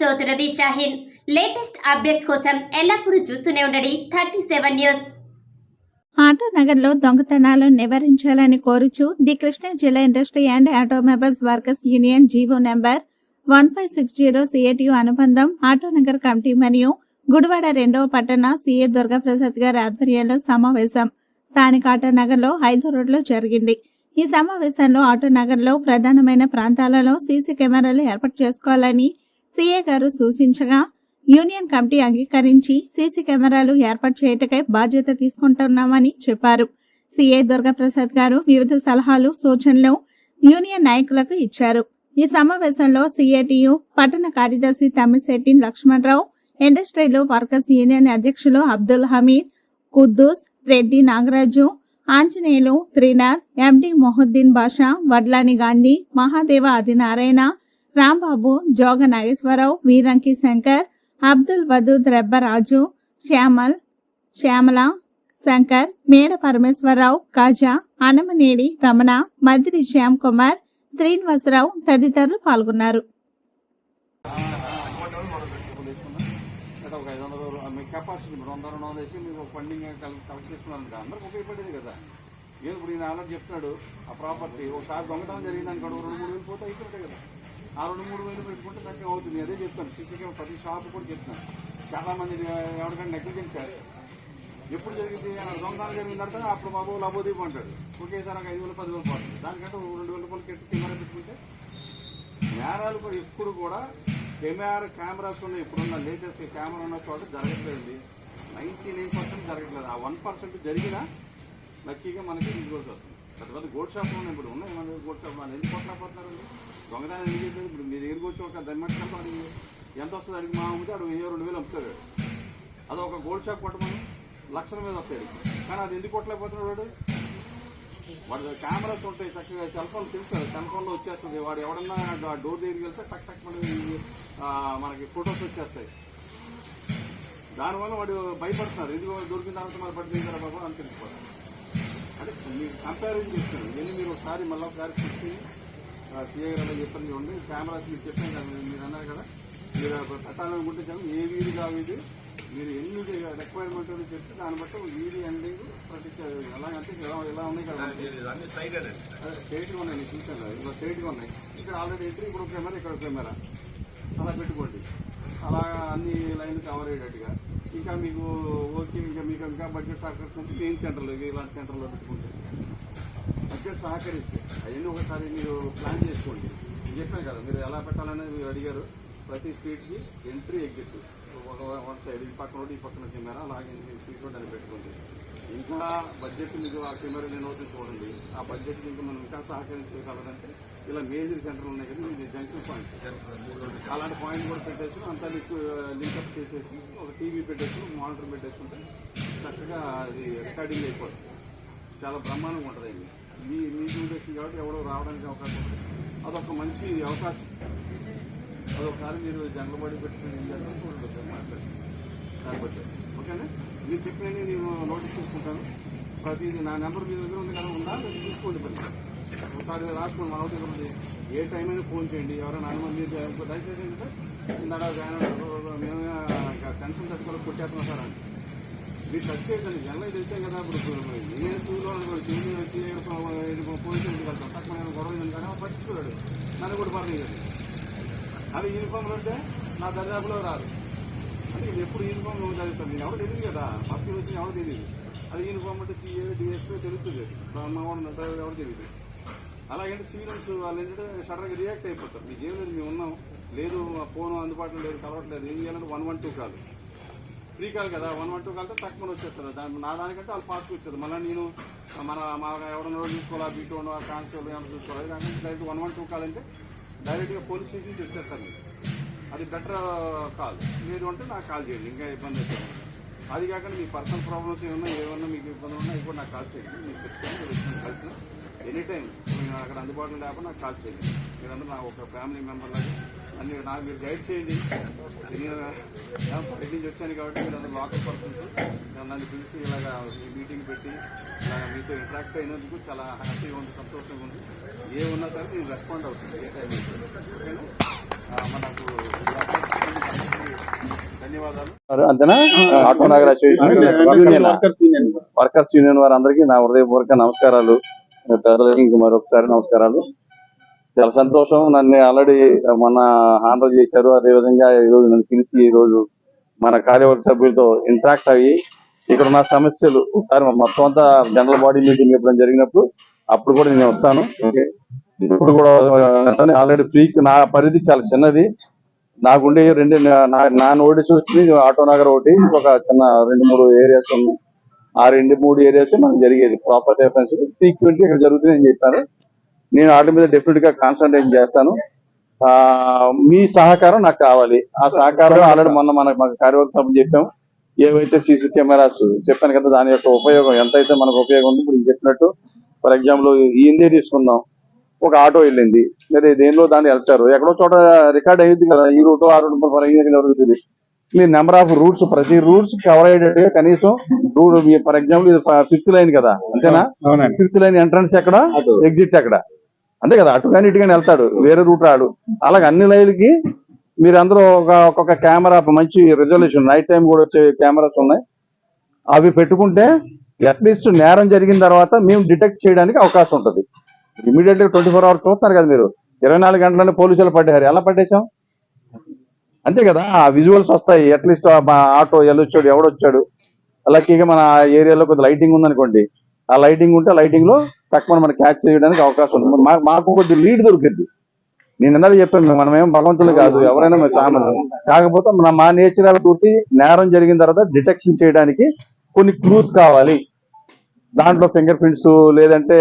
చదువుతున్నది Shaheen. Latest updates కోసం ఎల్లప్పుడూ చూస్తూనే ఉండండి థర్టీ సెవెన్ న్యూస్. ఆటో నగర్లో దొంగతనాలను నివారించాలని కోరుచు ది కృష్ణా జిల్లా industry and automobiles workers union GO number one five six zero CITU అనుబంధం ఆటో నగర్ కమిటీ మరియు గుడివాడ రెండవ పట్టణ సీఏ దుర్గాప్రసాద్ గారి ఆధ్వర్యంలో సమావేశం. స్థానిక ఆటోనగర్లో ఐదు రోడ్లో జరిగింది. ఈ సమావేశంలో ఆటోనగర్లో ప్రధానమైన ప్రాంతాలలో సీసీ కెమెరాలు ఏర్పాటు చేసుకోవాలని సీఏ గారు సూచించగా యూనియన్ కమిటీ అంగీకరించి సీసీ కెమెరాలు ఏర్పాటు చేయటకై బాధ్యత తీసుకుంటున్నామని చెప్పారు. సీఏ దుర్గాప్రసాద్ గారు వివిధ సలహాలు సూచనలు యూనియన్ నాయకులకు ఇచ్చారు. ఈ సమావేశంలో సిఐటియు పట్టణ కార్యదర్శి తమ్మిశెట్టి లక్ష్మణరావు ఇండస్ట్రీలు వర్కర్స్ యూనియన్ అధ్యక్షులు అబ్దుల్ హమీద్ కుద్దూస్ రెడ్డి నాగరాజు ఆంజనేయులు త్రినాథ్ ఎండి మొహద్దీన్ బాషా వడ్లాని గాంధీ మహాదేవ ఆదినారాయణ రాంబాబు జోగ నాగేశ్వరరావు వీరంకి శంకర్ అబ్దుల్ వదూద్ రెబ్బరాజు శ్యామల్ శ్యామల శంకర్ మేడ పరమేశ్వరరావు కాజా అనమనేడి రమణ మద్రి శ్యామ్ కుమార్ శ్రీనివాసరావు తదితరులు పాల్గొన్నారు. కెపాసిటీ వంద రెండు వందలు వేసి మీకు ఫండింగ్ కలెక్ట్ చేసుకున్నాను అందరికి ఉపయోగపడేది కదా ఏదో ఇప్పుడు ఈయన ఆల్రెడీ చెప్తున్నాడు ఆ ప్రాపర్టీ ఒకసారి దొంగతనం జరిగిందని రెండు మూడు వేలు పోతే అయిపోతాయి కదా. ఆ రెండు మూడు వేలు పెట్టుకుంటే చక్కగా అవుతుంది. అదే చెప్తాను. సీసీ కెమెరా ప్రతి షాప్ కూడా చెప్తాను. చాలా మంది ఎవరికైనా నెగ్లిజెంట్ చేస్తారు ఎప్పుడు జరిగింది దొంగతనం జరిగిన తర్వాత అప్పుడు బాబు లబోదీప్ అంటాడు. ఒకేసారి ఒక ఐదు వేలు పది వేలు పడుతుంది దానికంటే రెండు వేల రూపాయలు కెట్టి కెమెరా పెట్టుకుంటే నేరాలు కూడా ఎప్పుడు కూడా కెమెరా కెమెరాస్ ఉన్న ఇప్పుడున్న లేటెస్ట్ కెమెరా ఉన్న చోట జరగట్లేదు నైన్టీ నైన్ పర్సెంట్ జరగట్లేదు. ఆ వన్ పర్సెంట్ జరిగినా లక్కీగా మనకి ఇంటికోవాల్సి వస్తుంది పెద్ద పెద్ద గోల్డ్ షాప్లు ఉన్నాయి ఇప్పుడు ఉన్నాయి మన గోల్డ్ షాప్. వాళ్ళు ఎందుకు కొట్టలేకపోతున్నారండి దొంగదాన్ని ఏం చేయలేదు ఇప్పుడు మీరు ఏది కూర్చో ఒక దమ్మట్టు అడిగి ఎంత వస్తుంది? అడిగి మా అమ్మితే అడు వెయ్యి రెండు వేలు అమ్ముతాడు. అది ఒక గోల్డ్ షాప్ కొట్టమని లక్షల మీద వస్తాయి కానీ అది ఎందుకు కొట్టలేకపోతున్నాడు వాడు? వాడు కెమెరాస్ ఉంటాయి చక్కగా సెల్ ఫోన్ తెలుసు కదా సెల్ ఫోన్లో వచ్చేస్తుంది. వాడు ఎవడన్నా ఆ డోర్ దగ్గరికి వెళ్తే టక్ టక్ మనకి మనకి ఫొటోస్ వచ్చేస్తాయి. దానివల్ల వాడు భయపడుతున్నారు. ఎందుకు? దొరికిన తర్వాత మరి పట్టింది కదా బాబు? అని తెలిసిపోతారు అంటే మీకు కంపారిజన్ చెప్తాను ఇవన్నీ మీరు ఒకసారి మళ్ళీ ఒకసారి చూసి సీఏ గారు చెప్పండి చూడండి. కెమెరాస్ మీరు చెప్పాను కదా మీరు- మీరు అన్నారు కదా. మీరు పెట్టాలనుకుంటే చెప్పండి ఏ వీధి కావు మీరు ఎన్ని రిక్వైర్మెంట్ చెప్తే దాన్ని బట్టి వీధి ఎండింగ్ ప్రతి ఎలాగంటే ఇలా ఇలా ఉన్నాయి కదా. స్ట్రైట్గా ఉన్నాయి నేను కదా, ఇలా స్ట్రైట్గా ఉన్నాయి. ఇక్కడ ఆల్రెడీ ఎంట్రీ ఇప్పుడు కెమెరా ఇక్కడ కెమెరా. అలా పెట్టుకోండి. అలా అన్ని లైన్లు కవర్ అయ్యేటట్టుగా. ఇంకా మీకు ఓకే ఇంకా మీకు ఇంకా బడ్జెట్ సహకరిస్తుంటే మెయిన్ సెంటర్లో ఇలాంటి సెంటర్లో పెట్టుకుంటే. బడ్జెట్ సహకరిస్తే. అవన్నీ ఒకసారి మీరు ప్లాన్ చేసుకోండి. చెప్పాను కదా మీరు ఎలా పెట్టాలనేది మీరు అడిగారు. ప్రతి స్ట్రీట్కి ఎంట్రీ ఎగ్జిట్ ఒక వన్ సైడ్ ఈ పక్కన ఈ పక్కన కెమెరా అలాగే స్ట్రీట్ రోడ్ అని పెట్టుకోండి ఇంకా బడ్జెట్ మీకు ఆ కెమెరా నేను అవుతుంది చూడండి ఆ బడ్జెట్ ఇంకా మనం ఇంకా సహకరించగలదంటే ఇలా మేజర్ సెంటర్లు ఉన్నాయి కదా ఇది జంక్షన్ పాయింట్ అలాంటి పాయింట్ కూడా పెట్టేసి అంతా లింక్ లింకప్ చేసేసి ఒక టీవీ పెట్టేసి మానిటర్ పెట్టేసుకుంటే చక్కగా అది రికార్డింగ్ అయిపోతుంది. చాలా బ్రహ్మాండంగా ఉంటుంది అండి మీ మీ చూడేసి కాబట్టి ఎవడో రావడానికి అవకాశం ఉంటుంది అదొక మంచి అవకాశం. అదొకసారి మీరు జనలబడి పెట్టుకుని ఏం చేస్తారో చూడండి ఒకసారి దాన్ని బట్టి. ఓకేనా? మీరు చెప్పినవి నేను నోటీస్ చేసుకుంటాను. ప్రతిదీ నా నెంబర్ మీ దగ్గర ఉంది కదా ఉందా? మీరు తీసుకోండి మరి. ఒకసారి రాసుకోండి మన దగ్గర ఉంది ఏ టైం అయినా ఫోన్ చేయండి. ఎవరైనా అనుమతి మీరు దయచేసి ఏంటంటే ఇందాక మేము టెన్షన్ తట్టుకోవాలి కొట్టేస్తున్నాం సార్ అని. మీరు టచ్ చేయండి జనం ఇది తెచ్చాం కదా ఇప్పుడు నేను స్కూల్లో చెల్లి వచ్చి పోలీసు వెళ్తాం తక్కువ నేను గొడవ కానీ పట్టించుకోలేడు. నన్ను కూడా పర్లేదు అది యూనిఫామ్లు అంటే నా దరిదాపులో రాదు. అంటే ఇది ఎప్పుడు యూనిఫామ్ నువ్వు చదువుతాను నేను ఎవరు తెలియదు కదా. ఫస్ట్ వచ్చి ఎవరు తెలియదు. అది యూనిఫామ్ అంటే సీఏ డిఎస్పీ తెలుస్తుంది. మా వాడు డ్రైవర్ ఎవరు తెలియదు. అలాగంటే స్టూడెంట్స్ వాళ్ళు ఏంటంటే సడన్గా రియాక్ట్ అయిపోతారు. మీకు ఏం లేదు మేము ఉన్నాం. లేదు ఆ ఫోన్ అందుబాటులో లేదు కలవట్లేదు. ఏం చేయాలంటే one one two call free call కదా. వన్ వన్ టూ కాల్తో తక్కువ వచ్చేస్తారు దాని నా దానికంటే వాళ్ళు ఫాస్ట్గా వచ్చేది మళ్ళీ నేను మన మా ఎవడన్నా చూసుకోవాలా? బీటో కానిస్టేబుల్ ఏమైనా చూసుకోవాలి? దానికంటే direct one one two call అంటే డైరెక్ట్గా పోలీస్ స్టేషన్కి వచ్చేస్తారు అది బెటర్ కాల్ లేదు అంటే నాకు కాల్ చేయండి ఇంకా ఇబ్బంది అయితే అది కాకుండా మీ పర్సనల్ ప్రాబ్లమ్స్ ఏమన్నా ఏమన్నా మీకు ఇబ్బంది ఉన్నా ఇప్పుడు నాకు కాల్ చేయండి. మీకు చెప్తాను వచ్చిన కలిసిన ఎనీ టైం నేను అక్కడ అందుబాటులో లేకపోతే నాకు కాల్ చేయండి. మీరందరూ నా ఒక ఫ్యామిలీ మెంబర్ లాగా అన్ని నాకు మీరు గైడ్ చేయండి. నేను బయట నుంచి వచ్చాను కాబట్టి మీరు అందరూ లోకల్ పర్సన్స్ నన్ను పిలిచి ఇలాగా మీటింగ్ పెట్టి ఇలాగ మీతో ఇంటరాక్ట్ అయినందుకు చాలా హ్యాపీగా ఉంది సంతోషంగా ఉంది. ఏ ఉన్నా సరే నేను రెస్పాండ్ అవుతుంది ఏ టైం అయితే ఓకేనా? మనకు ధన్యవాదాలు అంతేనా auto Nagar association union. Workers union. వారందరికీ నా హృదయపూర్వక నమస్కారాలు. మరొకసారి నమస్కారాలు. చాలా సంతోషం. నన్ను ఆల్రెడీ మన హాండల్ చేశారు. అదేవిధంగా ఈ రోజు నన్ను పిలిచి ఈ రోజు మన కార్యవర్గ సభ్యులతో ఇంటరాక్ట్ అయ్యి ఇక్కడ ఉన్న సమస్యలు ఒకసారి మొత్తం అంతా జనరల్ బాడీ మీటింగ్ ఎప్పుడైనా జరిగినప్పుడు అప్పుడు కూడా నేను వస్తాను. ఇప్పుడు కూడా ఆల్రెడీ ఫ్రీ నా పరిధి చాలా చిన్నది. నాకుండే రెండు నా- నోటీస్ వచ్చి ఆటో నగర్ ఒకటి ఒక చిన్న రెండు మూడు ఏరియాస్ ఉన్నాయి. ఆ రెండు మూడు ఏరియాస్ మనకు జరిగేది. ప్రాపర్ డిఫరెన్స్ ఫ్రీక్వెంట్లీ ఇక్కడ జరుగుతుంది అని చెప్పాను నేను వాటి మీద డెఫినెట్గా కాన్సన్ట్రేట్ చేస్తాను. ఆ మీ సహకారం నాకు కావాలి. ఆ సహకారం ఆల్రెడీ మొన్న మనకు మాకు కార్యవర్గ సభ చెప్పాం. ఏవైతే సీసీ కెమెరాస్ చెప్పాను కదా దాని యొక్క ఉపయోగం ఎంతైతే మనకు ఉపయోగం ఉంది ఇప్పుడు చెప్పినట్టు. ఫర్ ఎగ్జాంపుల్ ఈ ఇండియా తీసుకుందాం. ఒక ఆటో వెళ్ళింది. మరి దేనిలో దాన్ని వెళ్తారు? ఎక్కడో చోట రికార్డ్ అయ్యింది కదా ఈ రూట్ ఆ రూట్ జరుగుతుంది మీ నెంబర్ ఆఫ్ రూట్స్ ప్రతి రూట్స్ కవర్ అయ్యేటట్టుగా కనీసం రూట్ ఫర్ ఎగ్జాంపుల్ ఇది ఫిఫ్త్ లైన్ కదా అంతేనా? ఫిఫ్త్ లైన్ ఎంట్రన్స్ ఎక్కడ? ఎగ్జిట్ ఎక్కడ? అంతే కదా అటు కానీ ఇటు కానీ వెళ్తాడు వేరే రూట్ రాడు. అలాగే అన్ని లైన్లకి మీరు అందరూ ఒక ఒక్కొక్క కెమెరా మంచి రిజల్యూషన్ నైట్ టైం కూడా వచ్చే కెమెరాస్ ఉన్నాయి. అవి పెట్టుకుంటే అట్లీస్ట్ నేరం జరిగిన తర్వాత మేము డిటెక్ట్ చేయడానికి అవకాశం ఉంటుంది. ఇమీడియట్గా ట్వంటీ ఫోర్ అవర్స్ చూస్తున్నారు కదా మీరు. ఇరవై నాలుగు గంటలనే పోలీసులు పడ్డారు. ఎలా పట్టేశాం? అంతే కదా. ఆ విజువల్స్ వస్తాయి. అట్లీస్ట్ ఆటో వెళ్ళొచ్చాడు ఎవడొచ్చాడు లక్కీగా మన ఏరియాలో కొంత లైటింగ్ ఉందనుకోండి. ఆ లైటింగ్ ఉంటే లైటింగ్లో తక్కువ మనం క్యాచ్ చేయడానికి అవకాశం ఉంది. మాకు కొద్ది లీడ్ దొరికింది. నేను ఇందాక చెప్పాను మనం ఏం కాదు. ఎవరైనా మేము కాకపోతే మన మా నేచురల్ తోటి నేరం జరిగిన తర్వాత డిటెక్షన్ చేయడానికి కొన్ని క్లూస్ కావాలి. దాంట్లో ఫింగర్ ప్రింట్స్ లేదంటే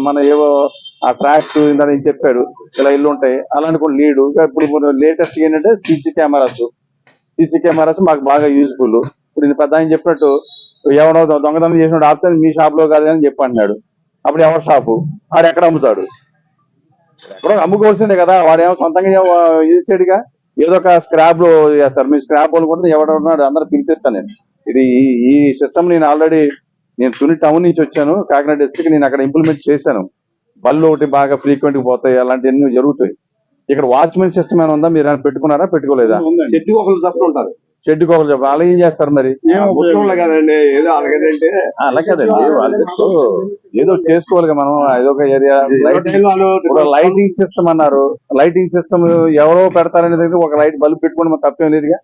మన ఏవో ఆ ట్రాక్స్ ఇందా నేను చెప్పాడు. ఇలా ఇల్లు ఉంటాయి. అలాంటి కొన్ని లీడు ఇప్పుడు లేటెస్ట్ ఏంటంటే సీసీ కెమెరాస్ సీసీ కెమెరాస్ మాకు బాగా యూజ్ఫుల్ ఇప్పుడు నేను పెద్ద ఆయన చెప్పినట్టు ఎవడో దొంగతనం చేసిన ఆపితే మీ షాప్లో కాదు అని చెప్పి అన్నాడు. అప్పుడు ఎవరి షాపు ఆడు ఎక్కడ అమ్ముతాడు? ఎక్కడో అమ్ముకోవాల్సిందే కదా. వాడేమో సొంతంగా ఇచ్చాడుగా. ఏదో ఒక స్క్రాప్లో చేస్తారు. మీ స్క్రాప్ వాళ్ళు కూడా ఎవడన్నాడు అందరూ పిలిపిస్తాను నేను. ఇది ఈ- ఈ సిస్టమ్ నేను ఆల్రెడీ నేను తుని టౌన్ నుంచి వచ్చాను. కాకినాడ డిస్ట్రిక్ట్ నేను అక్కడ ఇంప్లిమెంట్ చేశాను. బళ్ళు ఒకటి బాగా ఫ్రీక్వెంట్గా పోతాయి అలాంటివన్నీ జరుగుతాయి. ఇక్కడ వాచ్మెన్ సిస్టమ్ ఏమైనా ఉందా? మీరు ఏమైనా పెట్టుకున్నారా? పెట్టుకోలేదా? చెట్టు ఒకరు తప్ప ఉంటారు. షెడ్ కోకలు చెప్పాలి అలా ఏం చేస్తారు మరి? కదండి. ఏదో అలా కదండి ఏదో చేసుకోవాలి మనం. ఏదో ఒక ఏరియా. ఇప్పుడు లైటింగ్ సిస్టమ్ అన్నారు. లైటింగ్ సిస్టమ్ ఎవరో పెడతారనేది ఒక లైట్ బల్బ్ పెట్టుకోవడం మన తప్పేం లేదుగా.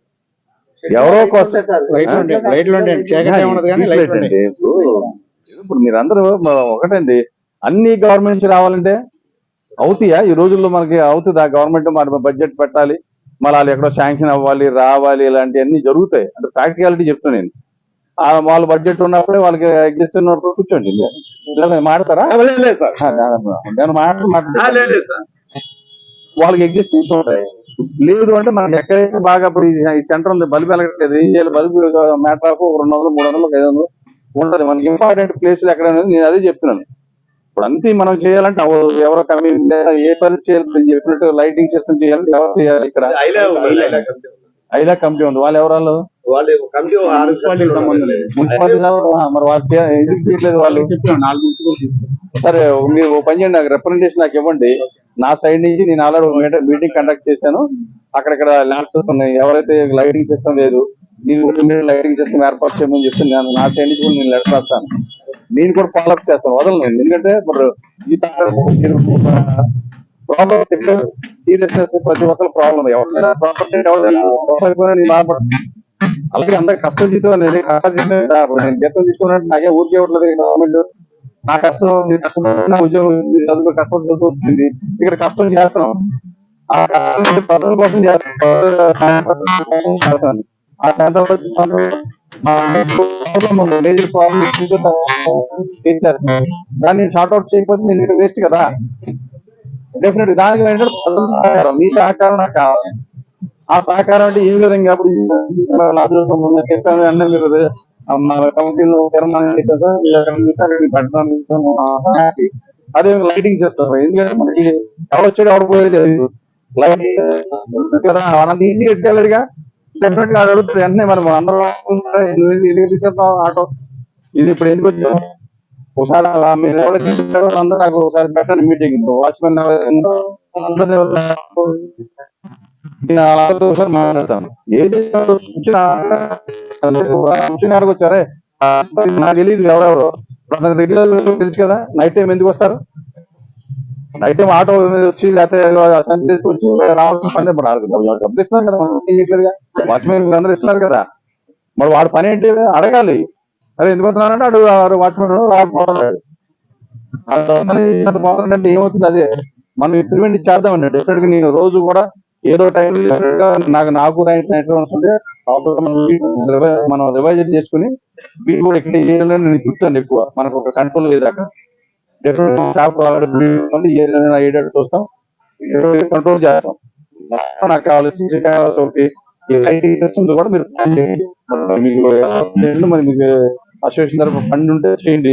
ఎవరో కోసం ఇప్పుడు మీరందరూ ఒకటండి. అన్ని గవర్నమెంట్ నుంచి రావాలంటే అవుతాయా? ఈ రోజుల్లో మనకి అవుతుందా? గవర్నమెంట్ మన బడ్జెట్ పెట్టాలి మళ్ళీ వాళ్ళు ఎక్కడో శాంక్షన్ అవ్వాలి రావాలి ఇలాంటివన్నీ జరుగుతాయి. అంటే ప్రాక్టికాలిటీ చెప్తాను నేను. ఆ వాళ్ళ బడ్జెట్ ఉన్నప్పుడే వాళ్ళకి ఎగ్జిస్ట్ ఉన్నప్పుడు కూర్చోండి. మాడతారా? నేను- మాట్లాడు మాట్లాడు. లేదు సార్. వాళ్ళకి ఎగ్జిస్టెన్స్ ఉంటాయి. లేదు అంటే మనకి ఎక్కడైతే బాగా ఇప్పుడు ఈ- సెంటర్ ఉంది బల్బు వెలగట్లేదు ఏం చేయాలి? బల్బు మ్యాటర్ ఆఫ్ ఒక రెండు వందలు మూడు వందలు ఐదు వందలు ఉంటది. మనకి ఇంపార్టెంట్ ప్లేస్లు ఎక్కడ నేను అదే చెప్తున్నాను. ఇప్పుడు అంతే మనం చేయాలంటే. ఎవరో కమి లేదా ఏ పని చేయాలి చెప్పినట్టు లైటింగ్ సిస్టమ్ చేయాలంటే ఎవరు చేయాలి ఇక్కడ? ఐలా కంపెనీ ఉంది. వాళ్ళు ఎవరు వాళ్ళు? వాళ్ళు కమిటీ మున్సిపాలిటీకి సంబంధం లేదు. మున్సిపాలిటీ వాళ్ళు, ఆ, మరి వాళ్ళు చే- ఎందుకు చేయట్లేదు వాళ్ళు? చెప్పాను నాలుగు మున్సిపల్ సరే మీరు ఓ పని చేయండి నాకు రిప్రజెంటేషన్ నాకు ఇవ్వండి. నా సైడ్ నుంచి నేను ఆల్రెడీ మీటింగ్ కండక్ట్ చేశాను. అక్కడక్కడ ల్యాప్టాప్స్ ఉన్నాయి ఎవరైతే లైటింగ్ సిస్టమ్ లేదు నేను లైటింగ్ సిస్టమ్ ఏర్పాటు చేయమని చెప్తే నేను నా సైడ్ నుంచి కూడా నేను లెటర్ రాస్తాను. నేను కూడా ఫాలో అప్ చేస్తాను. వదలను. ఎందుకంటే ఇప్పుడు ఈ ప్రాబ్లం సీరియస్నెస్ ప్రతి ఒక్కరు ప్రాబ్లం ఎవరైనా ప్రాపర్టీ ఎవరైనా నేను అలాగే అందరికి కష్టం జీతం అనేది కష్టం జీతం నేను జీతం తీసుకున్నట్టు నాకే ఊరికి ఇవ్వట్లేదు. గవర్నమెంట్ నా కష్టం కష్టం ఉద్యోగం కష్టం చదువుతుంది ఇక్కడ కష్టం చేస్తున్నాం. ఆ కష్టం ప్రజల కోసం చేస్తాను మేజర్ ప్రాబ్లం దాన్ని షార్ట్ అవుట్ చేయకపోతే నేను వేస్ట్ కదా? డెఫినెట్ దానికి సహకారం మీ సహకారం నాకు కావాలి. ఆ సహకారం అంటే ఏ విధంగా అప్పుడు చెప్పాను అన్నీ మీరు. ఆ, మా కమిటీలో తీర్మానం అదే లైటింగ్ చేస్తారు. ఎందుకంటే మనకి ఎవరు వచ్చాడు ఎవరు పోయేది లైటింగ్ కదా? మనం ఈజీ డెఫినెట్గా అడుగుతుంది. వెంటనే మరి అందరం ఎందుకు తీసుకెళ్తావు ఆటో. ఇది ఇప్పుడు ఎందుకు వచ్చాం ఒకసారి అలా మీరు ఎవరు తీసుకెళ్ళారో అందరూ నాకు ఒకసారి పెట్టండి మీటింగ్. వాచ్మెన్ అందరూ నేను అలా ఒకసారి మాట్లాడతాను. ఏం చేసినారు చూసినారు వచ్చారే? నాకు తెలియదు ఎవరెవరు. తెలుసు కదా? నైట్ టైం ఎందుకు వస్తారు? నైట్ టైం ఆటో మీద వచ్చి లేకపోతే సంచి తీసుకొచ్చి రావాల్సిన పని ఇప్పుడు డబ్బులు ఇస్తున్నారు కదా మనం చేయట్లేదుగా వాచ్మెన్ అందరూ ఇస్తున్నారు కదా. మరి వాడి పని ఏంటి? అడగాలి. అదే ఎందుకు వస్తున్నారంటే అడు వాచ్మెన్ రాకపోతున్నాడు అంత పోతుందంటే ఏమవుతుంది? అదే మనం ఇంప్లిమెంట్ చేద్దామండి. డెఫినెట్గా నేను రోజు కూడా ఏదో టైం నాకు నాకు నైట్ నైట్ మనం రివైజ్ చేసుకుని వీళ్ళు కూడా ఇక్కడ ఏరియాలో నేను చూస్తాను ఎక్కువ. మనకు ఒక కంట్రోల్ లేదాక డెఫినెట్ స్టాఫ్ ఏరియాలో ఏడాడు చూస్తాం కంట్రోల్ చేస్తాం నాకు కావాల్సిన కావాల్సి ఒకటి. ఐటీ సిస్టమ్స్ కూడా మీరు ప్లాన్ చేయండి. మరి మీకు మరి మీకు అసోసియేషన్ తరఫు ఫండ్ ఉంటే చేయండి.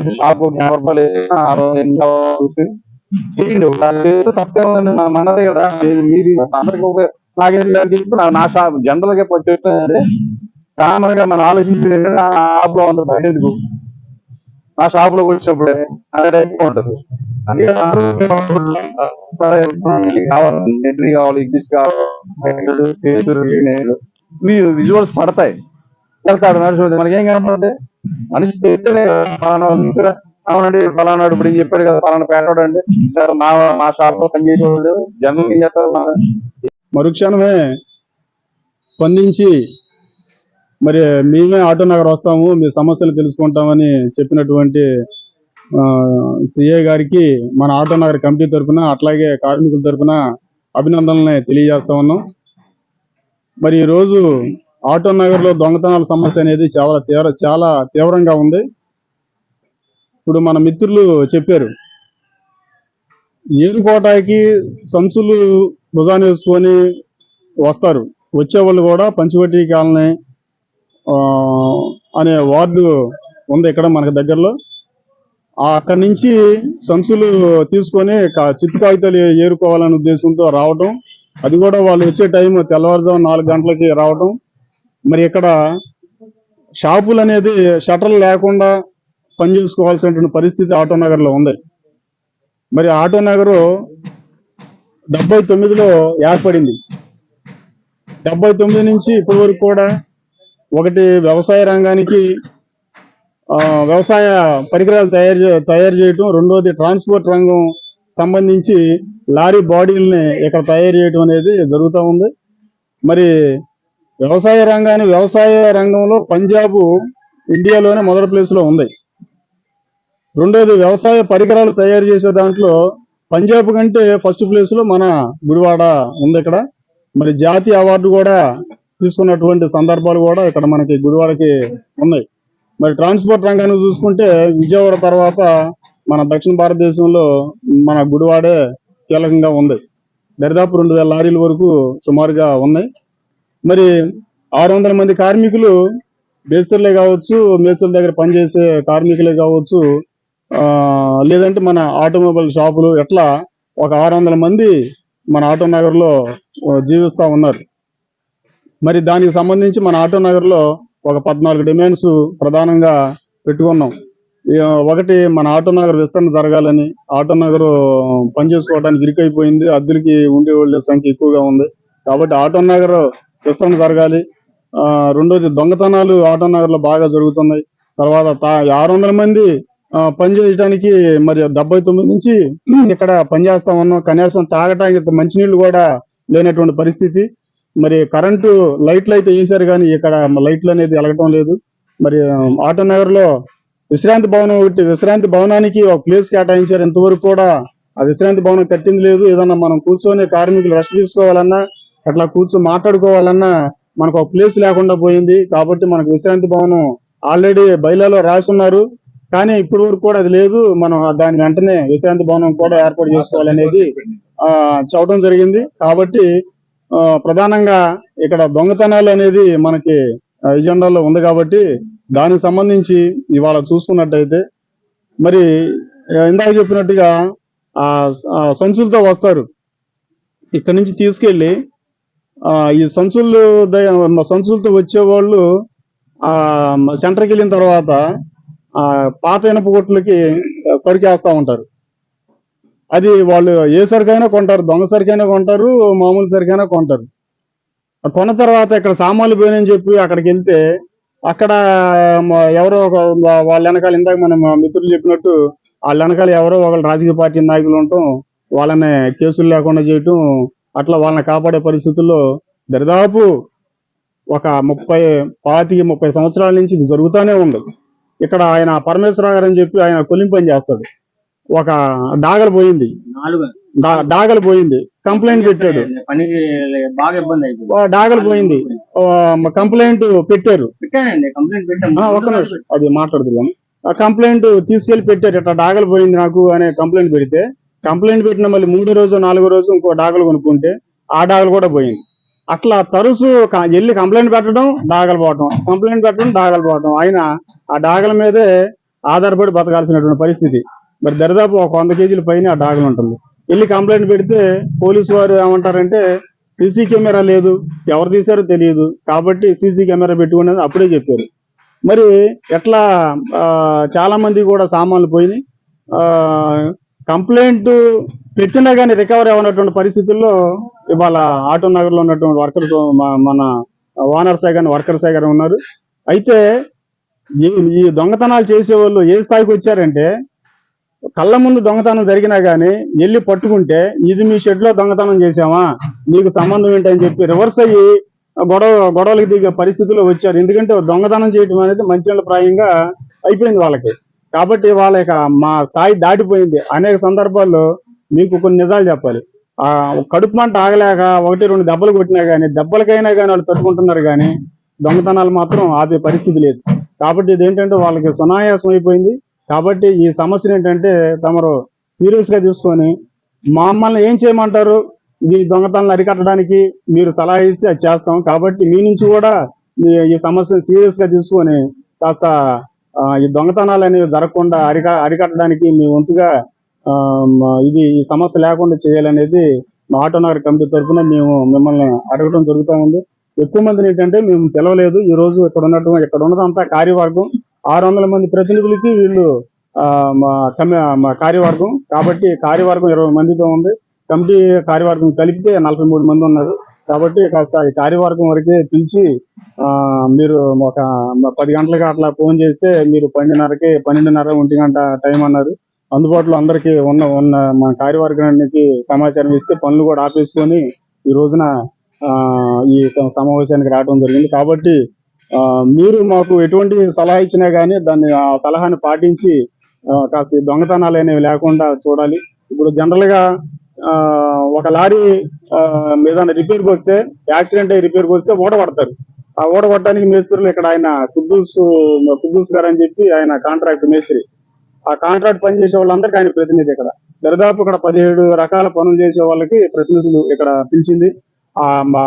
షాప్ యాభై రూపాయలు చేయండి. తప్పే ఉందండి. మనదే కదా. మీరు అందరికి చెప్పి నా- షాప్ జనరల్గా చెప్తానంటే కామన్గా మనం ఆలోచించి షాప్లో ఉంది బయట మా షాప్లో వచ్చినప్పుడు అదే టైప్ ఉంటుంది కావాలి. ఎంట్రీ కావాలి ఇంగ్లీష్ కావాలి మీ విజువల్స్ పడతాయి. వెళ్తాడు నడుచుకుంటే మనకి ఏం కనపడుతుంది మనిషి అవునండి ఫలానాడు ఇప్పుడు ఈయన చెప్పాడు కదా ఫలానా పేటోడు అండి. మా మా షాప్లో పనిచేసేవాళ్ళు. జనం ఏం చేస్తారు? మరుక్షణమే స్పందించి మరి మేమే ఆటో నగర్ వస్తాము మీ సమస్యలు తెలుసుకుంటామని చెప్పినటువంటి సిఏ గారికి మన ఆటో నగర్ కమిటీ తరఫున అట్లాగే కార్మికుల తరఫున అభినందనల్ని తెలియజేస్తా ఉన్నాం. మరి ఈరోజు ఆటో నగర్లో దొంగతనాల సమస్య అనేది చాలా తీవ్ర చాలా తీవ్రంగా ఉంది. ఇప్పుడు మన మిత్రులు చెప్పారు ఏరుకోటాకి సంచులు భుజాన్ని వేసుకొని వస్తారు. వచ్చేవాళ్ళు కూడా పంచవటి కాలనీ అనే వార్డు ఉంది ఇక్కడ మనకు దగ్గరలో. అక్కడి నుంచి సంచులు తీసుకొని కా- చిత్తు కాగితాలు ఏరుకోవాలనే ఉద్దేశంతో రావటం. అది కూడా వాళ్ళు వచ్చే టైం తెల్లవారుజాము నాలుగు గంటలకి రావటం. మరి ఇక్కడ షాపులు అనేది షటర్లు లేకుండా పని చేసుకోవాల్సినటువంటి పరిస్థితి ఆటో నగర్లో ఉంది. మరి ఆటో నగరు డెబ్బై తొమ్మిదిలో ఏర్పడింది. డెబ్బై తొమ్మిది నుంచి ఇప్పటి వరకు కూడా ఒకటి వ్యవసాయ రంగానికి వ్యవసాయ పరికరాలు తయారు చే- తయారు చేయటం రెండోది ట్రాన్స్పోర్ట్ రంగం సంబంధించి లారీ బాడీలని ఇక్కడ తయారు చేయటం అనేది జరుగుతూ ఉంది. మరి వ్యవసాయ రంగాన్ని వ్యవసాయ రంగంలో పంజాబ్ ఇండియాలోనే మొదటి ప్లేస్లో ఉంది. రెండోది వ్యవసాయ పరికరాలు తయారు చేసే దాంట్లో పంజాబ్ కంటే ఫస్ట్ ప్లేస్లో మన గుడివాడ ఉంది ఇక్కడ. మరి జాతీయ అవార్డు కూడా తీసుకున్నటువంటి సందర్భాలు కూడా ఇక్కడ మనకి గుడివాడకి ఉన్నాయి. మరి ట్రాన్స్పోర్ట్ రంగాన్ని చూసుకుంటే విజయవాడ తర్వాత మన దక్షిణ భారతదేశంలో మన గుడివాడే కీలకంగా ఉంది. దరిదాపు రెండు వేల లారీల వరకు సుమారుగా ఉన్నాయి. మరి ఆరు వందల మంది కార్మికులు మేస్త్రులే కావచ్చు మేస్త్రుల దగ్గర పనిచేసే కార్మికులే కావచ్చు ఆ, లేదంటే మన ఆటోమొబైల్ షాపులు ఎట్లా ఒక ఆరు వందల మంది మన ఆటో నగర్లో జీవిస్తూ జీవిస్తా ఉన్నారు. మరి దానికి సంబంధించి మన ఆటో నగర్లో ఒక పద్నాలుగు డిమాండ్స్ ప్రధానంగా పెట్టుకున్నాం. ఒకటి మన ఆటో నగర్ విస్తరణ జరగాలని ఆటో నగర్ పనిచేసుకోవడానికి ఇరుకైపోయింది అద్దెలకి ఉండే వాళ్ళ సంఖ్య ఎక్కువగా ఉంది. కాబట్టి ఆటో నగర్ విస్తరణ జరగాలి. ఆ, రెండోది దొంగతనాలు ఆటో నగర్లో బాగా జరుగుతున్నాయి. తర్వాత తా- ఆరు వందల మంది పనిచేయడానికి మరి డెబ్బై తొమ్మిది నుంచి ఇక్కడ పనిచేస్తా ఉన్నాం. కనీసం తాగటానికి మంచినీళ్ళు కూడా లేనటువంటి పరిస్థితి. మరి కరెంటు లైట్లు అయితే వేసారు కానీ ఇక్కడ లైట్లు అనేది వెలగటం లేదు. మరి ఆ, ఆటో నగర్లో విశ్రాంతి భవనం ఒకటి విశ్రాంతి భవనానికి ఒక ప్లేస్ కేటాయించారు. ఇంతవరకు కూడా ఆ విశ్రాంతి భవనం కట్టింది లేదు. ఏదన్నా మనం కూర్చొని కార్మికులు రెస్ట్ తీసుకోవాలన్నా అట్లా కూర్చొని మాట్లాడుకోవాలన్నా మనకు ఒక ప్లేస్ లేకుండా పోయింది. కాబట్టి మనకు విశ్రాంతి భవనం ఆల్రెడీ బయలాలో రాసున్నారు. కానీ ఇప్పటి వరకు కూడా అది లేదు. మనం దాని వెంటనే విశ్రాంతి భవనం కూడా ఏర్పాటు చేసుకోవాలనేది ఆ చెప్పడం జరిగింది. కాబట్టి ప్రధానంగా ఇక్కడ దొంగతనాలు అనేది మనకి ఎజెండాలో ఉంది కాబట్టి దానికి సంబంధించి ఇవాళ చూసుకున్నట్టయితే మరి ఇందాక చెప్పినట్టుగా ఆ సంచులతో వస్తారు. ఇక్కడ నుంచి తీసుకెళ్ళి ఈ సంచులు ద- సంచులతో వచ్చేవాళ్ళు ఆ సెంటర్కి వెళ్ళిన తర్వాత ఆ పాత ఇనప కొట్లకి సరికేస్తూ ఉంటారు. అది వాళ్ళు ఏ సరికైనా కొంటారు దొంగ సరికైనా కొంటారు మామూలు సరికైనా కొంటారు. కొన్న తర్వాత ఇక్కడ సామాన్లు పోయినని చెప్పి అక్కడికి వెళ్తే అక్కడ ఎవరో ఒక వాళ్ళ వెనకాల ఇందాక మనం మిత్రులు చెప్పినట్టు వాళ్ళ వెనకాల ఎవరో ఒకళ్ళు రాజకీయ పార్టీ నాయకులు ఉండటం వాళ్ళని కేసులు లేకుండా చేయటం అట్లా వాళ్ళని కాపాడే పరిస్థితుల్లో దరిదాపు ఒక ముప్పై పాతికి ముప్పై సంవత్సరాల నుంచి ఇది జరుగుతూనే ఉంది. ఇక్కడ ఆయన పరమేశ్వర గారు అని చెప్పి ఆయన కొలింపని పని చేస్తాడు. ఒక డాగలు పోయింది. డాగలు పోయింది. కంప్లైంట్ పెట్టాడు డాగలు పోయింది. కంప్లైంట్ పెట్టారు. ఒక్క నిమిషం. అది మాట్లాడుతున్నాను ఆ కంప్లైంట్ తీసుకెళ్ళి పెట్టారు. ఇట్లా డాగలు పోయింది నాకు అనే కంప్లైంట్ పెడితే కంప్లైంట్ పెట్టిన మళ్ళీ మూడో రోజు నాలుగో రోజు ఇంకో డాగలు కొనుక్కుంటే ఆ డాగలు కూడా పోయింది. అట్లా తరచు క- వెళ్ళి కంప్లైంట్ పెట్టడం డాగలు పోవటం. కంప్లైంట్ పెట్టడం డాగలు పోవటం. అయినా ఆ డాగల మీదే ఆధారపడి బతకాల్సినటువంటి పరిస్థితి. మరి దరిదాపు ఒక వంద కేజీల పైన ఆ డాగులు ఉంటుంది. వెళ్ళి కంప్లైంట్ పెడితే పోలీసు వారు ఏమంటారంటే సీసీ కెమెరా లేదు ఎవరు తీశారో తెలియదు. కాబట్టి సీసీ కెమెరా పెట్టుకునేది అప్పుడే చెప్పారు. మరి ఎట్లా చాలా మంది కూడా సామాన్లు పోయినాయి కంప్లైంట్ పెట్టినా కానీ రికవరీ అవ్వనటువంటి పరిస్థితుల్లో ఇవాళ ఆటో నగర్లో ఉన్నటువంటి వర్కర్స్ మన ఓనర్సే కానీ వర్కర్స్ కానీ ఉన్నారు. అయితే ఈ దొంగతనాలు చేసేవాళ్ళు ఏ స్థాయికి వచ్చారంటే కళ్ళ ముందు దొంగతనం జరిగినా గానీ వెళ్ళి పట్టుకుంటే ఇది మీ షెడ్లో దొంగతనం చేసామా నీకు సంబంధం ఏంటని చెప్పి రివర్స్ అయ్యి గొడవ గొడవలకు దిగే పరిస్థితుల్లో వచ్చారు. ఎందుకంటే దొంగతనం చేయడం అనేది మంచి ప్రాయంగా అయిపోయింది వాళ్ళకి. కాబట్టి వాళ్ళ యొక్క మా స్థాయి దాటిపోయింది. అనేక సందర్భాల్లో మీకు కొన్ని నిజాలు చెప్పాలి. ఆ కడుపు మంట ఆగలేక ఒకటి రెండు దెబ్బలు కొట్టినా కానీ దెబ్బలకైనా కానీ వాళ్ళు తట్టుకుంటున్నారు కానీ దొంగతనాలు మాత్రం ఆపే పరిస్థితి లేదు. కాబట్టి ఇదేంటంటే వాళ్ళకి సునాయాసం అయిపోయింది. కాబట్టి ఈ సమస్యను ఏంటంటే తమరు సీరియస్గా తీసుకొని మమ్మల్ని ఏం చేయమంటారు? ఈ దొంగతనాలు అరికట్టడానికి మీరు సలహా ఇస్తే అది చేస్తాం. కాబట్టి మీ నుంచి కూడా మీ ఈ సమస్యను సీరియస్గా తీసుకొని కాస్త ఈ దొంగతనాలు అనేవి జరగకుండా అరిక అరికట్టడానికి మీ వంతుగా ఇది ఈ సమస్య లేకుండా చేయాలనేది మా ఆటో నగర్ కమిటీ తరఫున మేము మిమ్మల్ని అడగడం జరుగుతూ ఉంది. ఎక్కువ మందిని ఏంటంటే మేము పిలవలేదు. ఈ రోజు ఇక్కడ ఉన్నట్టు ఇక్కడ ఉన్నదంతా కార్యవర్గం ఆరు వందల మంది ప్రతినిధులకి వీళ్ళు ఆ, మా కమి- కార్యవర్గం. కాబట్టి కార్యవర్గం ఇరవై మందితో ఉంది. కమిటీ కార్యవర్గం కలిపితే నలభై మూడు మంది ఉన్నారు. కాబట్టి కాస్త ఈ కార్యవర్గం వరకే పిలిచి ఆ, మీరు ఒక పది గంటలకు అట్లా ఫోన్ చేస్తే మీరు పన్నెండున్నరకి పన్నెండున్నర ఒంటి గంట టైం అన్నారు. అందుబాటులో అందరికీ ఉన్న ఉన్న మన కార్యవర్గానికి సమాచారం ఇస్తే పనులు కూడా ఆపేసుకొని ఈ రోజున ఆ, ఈ సమావేశానికి రావడం జరిగింది. కాబట్టి మీరు మాకు ఎటువంటి సలహా ఇచ్చినా కానీ దాన్ని ఆ సలహాని పాటించి కాస్త దొంగతనాలు అనేవి లేకుండా చూడాలి. ఇప్పుడు జనరల్గా ఆ, ఒక లారీ ఆ, ఏదైనా రిపేర్కి వస్తే యాక్సిడెంట్ అయ్యి రిపేర్కి వస్తే ఓడగొడతారు ఆ ఓడగొట్టడానికి మేస్త్రులు ఇక్కడ ఆయన కుద్దూస్ కుద్దూస్ గారు అని చెప్పి ఆయన కాంట్రాక్ట్ మేస్త్రి. ఆ కాంట్రాక్ట్ పని చేసే వాళ్ళందరికీ ఆయన ప్రతినిధి ఇక్కడ. దరిదాపు ఇక్కడ పదిహేడు రకాల పనులు చేసే వాళ్ళకి ప్రతినిధులు ఇక్కడ పిలిచింది. ఆ మా-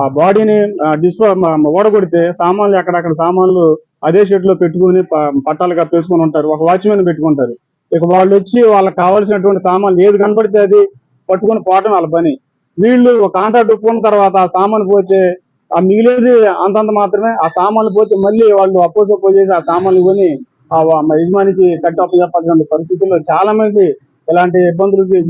ఆ బాడీని డిస్పో ఓడగొడితే సామాన్లు అక్కడక్కడ సామాన్లు అదే షెడ్లో పెట్టుకుని పట్టాలుగా పేసుకొని ఉంటారు. ఒక వాచ్మెన్ పెట్టుకుంటారు. ఇక వాళ్ళు వచ్చి వాళ్ళకి కావాల్సినటువంటి సామాన్లు ఏది కనపడితే అది పట్టుకొని పోవటం వాళ్ళ పని. వీళ్ళు ఒక కాంట్రాక్ట్ ఒప్పుకున్న తర్వాత ఆ సామాన్ పోతే ఆ మిగిలేది అంతంత మాత్రమే ఆ సామాన్లు పోతే మళ్ళీ వాళ్ళు అపోజ్ అపోజ్ చేసి ఆ సామాన్లు కొని ఆ యజమానికి మా యజమానికి కట్టి పరిస్థితుల్లో చాలా మంది ఇలాంటి ఇబ్బందులకి గురి